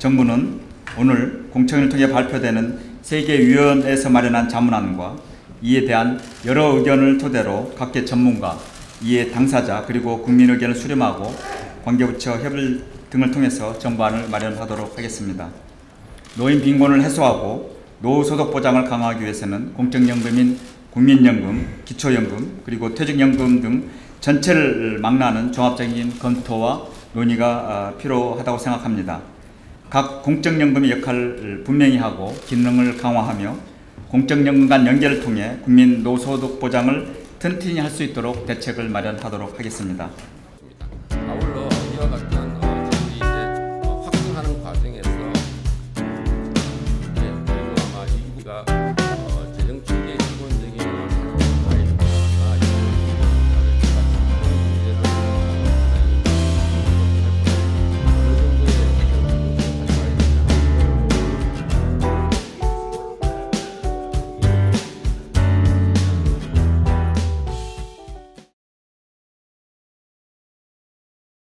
정부는 오늘 공청회를 통해 발표되는 세계위원회에서 마련한 자문안과 이에 대한 여러 의견을 토대로 각계 전문가, 이에 당사자 그리고 국민 의견을 수렴하고 관계부처 협의 등을 통해서 정부안을 마련하도록 하겠습니다. 노인 빈곤을 해소하고 노후 소득 보장을 강화하기 위해서는 공적연금인 국민연금, 기초연금, 그리고 퇴직연금 등 전체를 망라하는 종합적인 검토와 논의가 아, 필요하다고 생각합니다. 각 공적연금의 역할을 분명히 하고 기능을 강화하며 공적연금 간 연계를 통해 국민 노소득 보장을 튼튼히 할 수 있도록 대책을 마련하도록 하겠습니다. 아울러 이와 같은